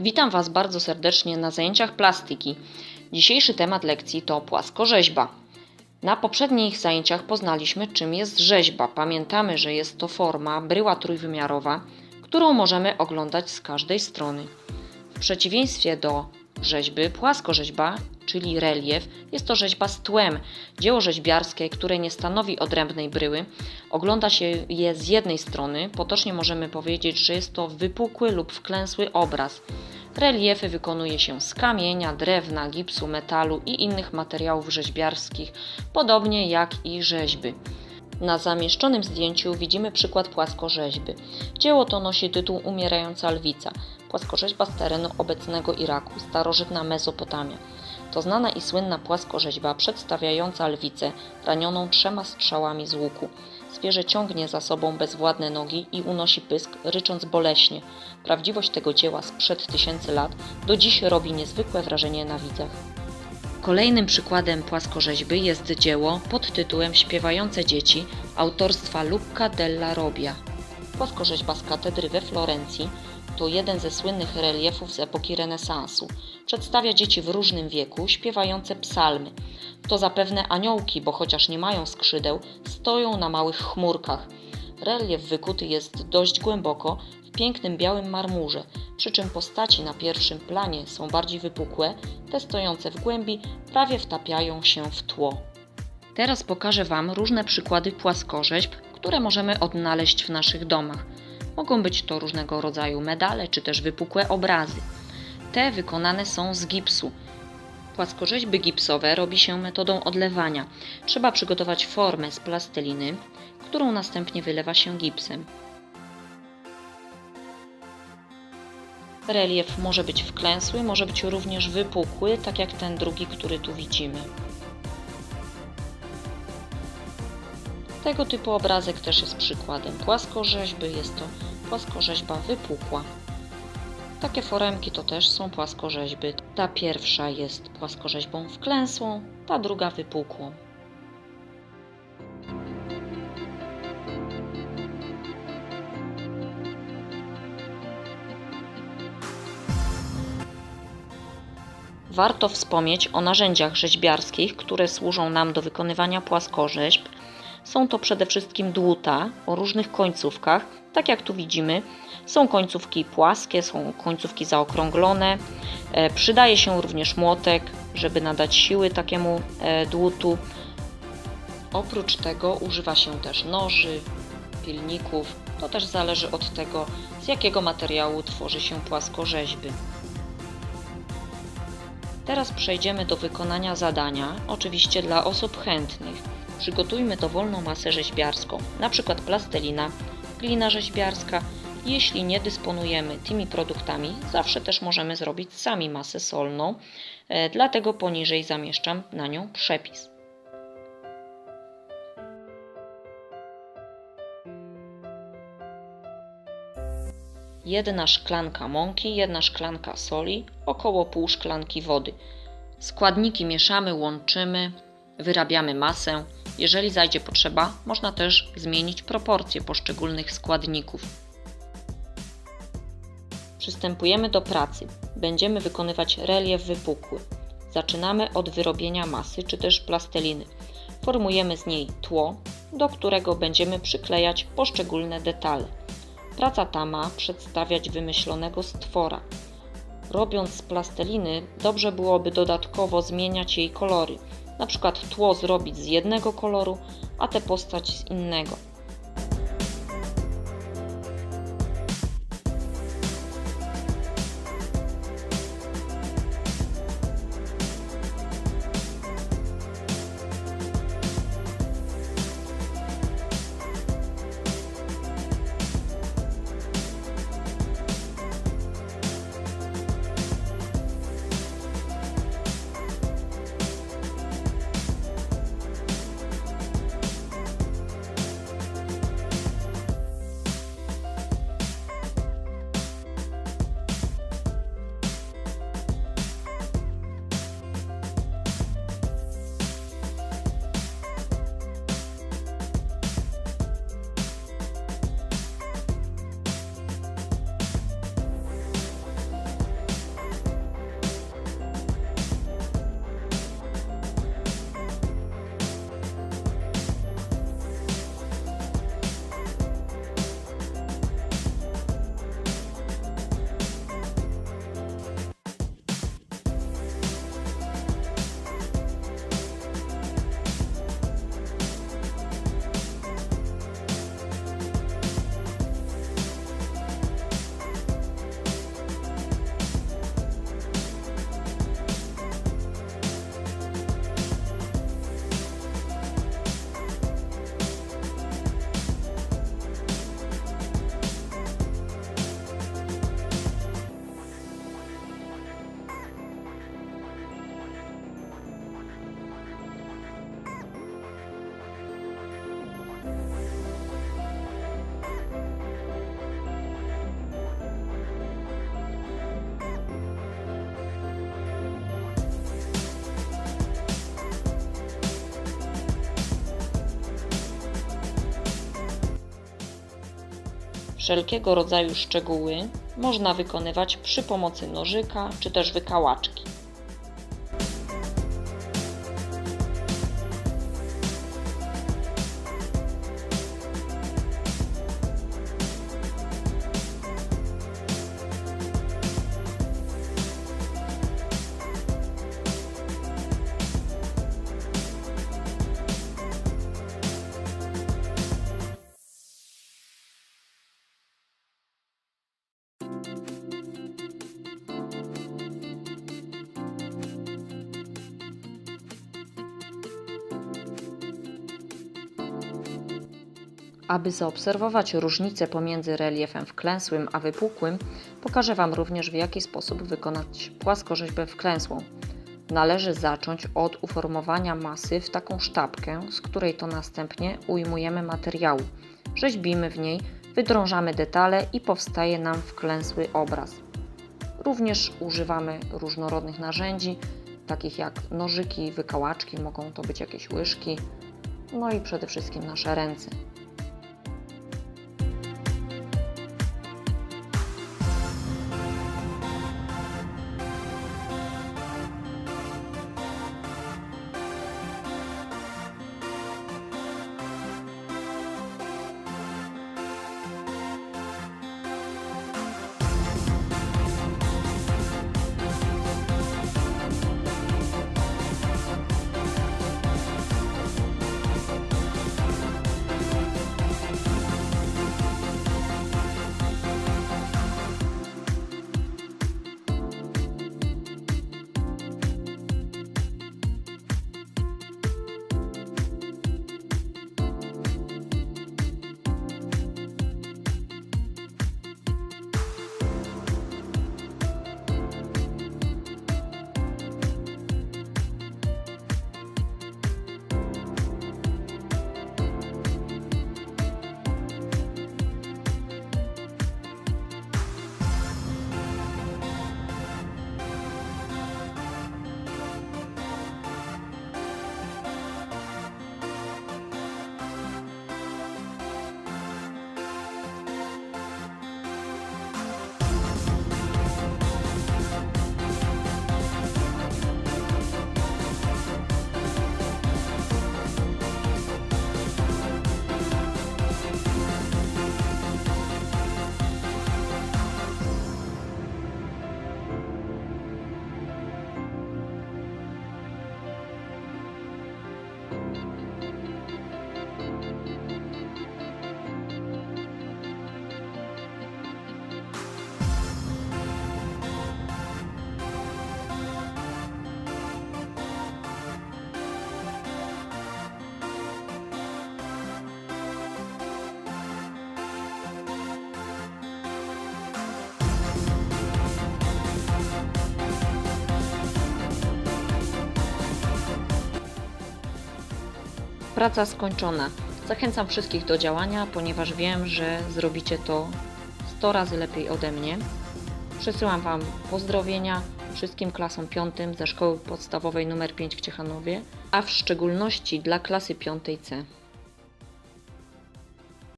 Witam Was bardzo serdecznie na zajęciach plastyki. Dzisiejszy temat lekcji to płaskorzeźba. Na poprzednich zajęciach poznaliśmy, czym jest rzeźba. Pamiętamy, że jest to forma bryła trójwymiarowa, którą możemy oglądać z każdej strony. W przeciwieństwie do rzeźby, płaskorzeźba, czyli relief, jest to rzeźba z tłem, dzieło rzeźbiarskie, które nie stanowi odrębnej bryły. Ogląda się je z jednej strony, potocznie możemy powiedzieć, że jest to wypukły lub wklęsły obraz. Reliefy wykonuje się z kamienia, drewna, gipsu, metalu i innych materiałów rzeźbiarskich, podobnie jak i rzeźby. Na zamieszczonym zdjęciu widzimy przykład płaskorzeźby. Dzieło to nosi tytuł Umierająca lwica. Płaskorzeźba z terenu obecnego Iraku, starożytna Mezopotamia. To znana i słynna płaskorzeźba przedstawiająca lwicę ranioną trzema strzałami z łuku. Zwierzę ciągnie za sobą bezwładne nogi i unosi pysk, rycząc boleśnie. Prawdziwość tego dzieła sprzed tysięcy lat do dziś robi niezwykłe wrażenie na widzach. Kolejnym przykładem płaskorzeźby jest dzieło pod tytułem Śpiewające dzieci autorstwa Lucca della Robbia. Płaskorzeźba z katedry we Florencji to jeden ze słynnych reliefów z epoki renesansu. Przedstawia dzieci w różnym wieku śpiewające psalmy. To zapewne aniołki, bo chociaż nie mają skrzydeł, stoją na małych chmurkach. Relief wykuty jest dość głęboko w pięknym białym marmurze, przy czym postaci na pierwszym planie są bardziej wypukłe, te stojące w głębi prawie wtapiają się w tło. Teraz pokażę Wam różne przykłady płaskorzeźb, które możemy odnaleźć w naszych domach. Mogą być to różnego rodzaju medale czy też wypukłe obrazy. Te wykonane są z gipsu. Płaskorzeźby gipsowe robi się metodą odlewania. Trzeba przygotować formę z plasteliny, którą następnie wylewa się gipsem. Relief może być wklęsły, może być również wypukły, tak jak ten drugi, który tu widzimy. Tego typu obrazek też jest przykładem płaskorzeźby, jest to płaskorzeźba wypukła. Takie foremki to też są płaskorzeźby. Ta pierwsza jest płaskorzeźbą wklęsłą, ta druga wypukłą. Warto wspomnieć o narzędziach rzeźbiarskich, które służą nam do wykonywania płaskorzeźb. Są to przede wszystkim dłuta o różnych końcówkach, tak jak tu widzimy. Są końcówki płaskie, są końcówki zaokrąglone. E, przydaje się również młotek, żeby nadać siły takiemu e, dłutu. Oprócz tego używa się też noży, pilników. To też zależy od tego, z jakiego materiału tworzy się płaskorzeźby. Teraz przejdziemy do wykonania zadania, oczywiście dla osób chętnych. Przygotujmy dowolną masę rzeźbiarską, np. plastelina, glina rzeźbiarska. Jeśli nie dysponujemy tymi produktami, zawsze też możemy zrobić sami masę solną, e, dlatego poniżej zamieszczam na nią przepis. Jedna szklanka mąki, jedna szklanka soli, około pół szklanki wody. Składniki mieszamy, łączymy, wyrabiamy masę. Jeżeli zajdzie potrzeba, można też zmienić proporcje poszczególnych składników. Przystępujemy do pracy. Będziemy wykonywać relief wypukły. Zaczynamy od wyrobienia masy czy też plasteliny. Formujemy z niej tło, do którego będziemy przyklejać poszczególne detale. Praca ta ma przedstawiać wymyślonego stwora. Robiąc z plasteliny, dobrze byłoby dodatkowo zmieniać jej kolory, na przykład tło zrobić z jednego koloru, a tę postać z innego. Wszelkiego rodzaju szczegóły można wykonywać przy pomocy nożyka czy też wykałaczki. Aby zaobserwować różnicę pomiędzy reliefem wklęsłym a wypukłym, pokażę Wam również w jaki sposób wykonać płaskorzeźbę wklęsłą. Należy zacząć od uformowania masy w taką sztabkę, z której to następnie ujmujemy materiału. Rzeźbimy w niej, wydrążamy detale i powstaje nam wklęsły obraz. Również używamy różnorodnych narzędzi, takich jak nożyki, wykałaczki, mogą to być jakieś łyżki, no i przede wszystkim nasze ręce. Praca skończona. Zachęcam wszystkich do działania, ponieważ wiem, że zrobicie to 100 razy lepiej ode mnie. Przesyłam Wam pozdrowienia wszystkim klasom 5 ze szkoły podstawowej nr 5 w Ciechanowie, a w szczególności dla klasy 5C.